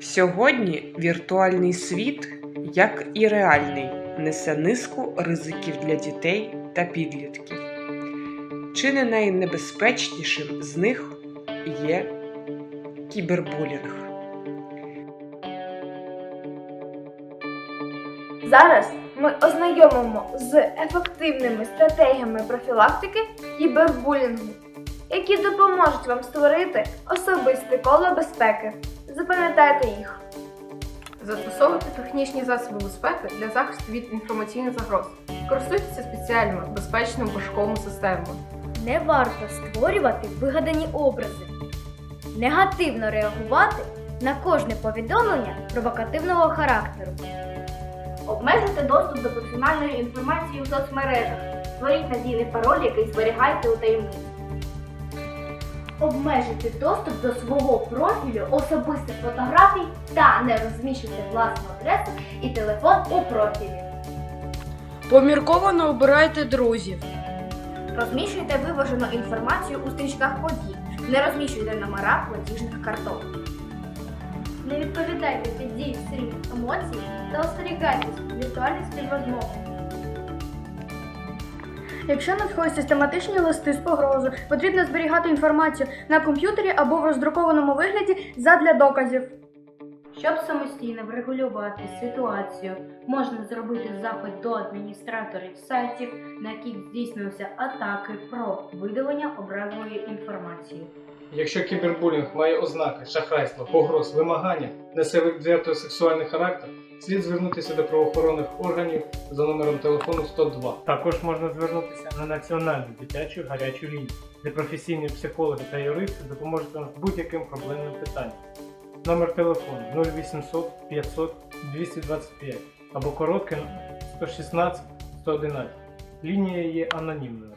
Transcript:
Сьогодні віртуальний світ, як і реальний, несе низку ризиків для дітей та підлітків. Чи не найнебезпечнішим з них є кібербулінг? Зараз ми ознайомимо з ефективними стратегіями профілактики кібербулінгу, які допоможуть вам створити особисте коло безпеки. Запам'ятайте їх. Застосовуйте технічні засоби безпеки для захисту від інформаційних загроз. Користуйтеся спеціальними безпечними пошуковими системами. Не варто створювати вигадані образи, негативно реагувати на кожне повідомлення провокативного характеру. Обмежити доступ до персональної інформації у соцмережах. Створіть надійний пароль, який зберігайте у таємниці. Обмежити доступ до свого профілю особистих фотографій та не розміщуйте власну адресу і телефон у профілі. Помірковано обирайте друзів. Розміщуйте виважену інформацію у стрічках подій. Не розміщуйте номера платіжних карток. Не відповідайте під дії сильних емоцій та остерігайтесь віртуальних співрозмов. Якщо надходять систематичні листи з погрозою, потрібно зберігати інформацію на комп'ютері або в роздрукованому вигляді задля доказів. Щоб самостійно врегулювати ситуацію, можна зробити запит до адміністраторів сайтів, на яких здійснювався атаки про видалення образливої інформації. Якщо кібербулінг має ознаки шахрайства, погроз, вимагання, несе відверто сексуальний характер, слід звернутися до правоохоронних органів за номером телефону 102. Також можна звернутися на національну дитячу гарячу лінію, де професійні психологи та юристи допоможуть вам з будь-яким проблемним питанням. Номер телефону 0800 500 225 або короткий 116 111. Лінія є анонімною.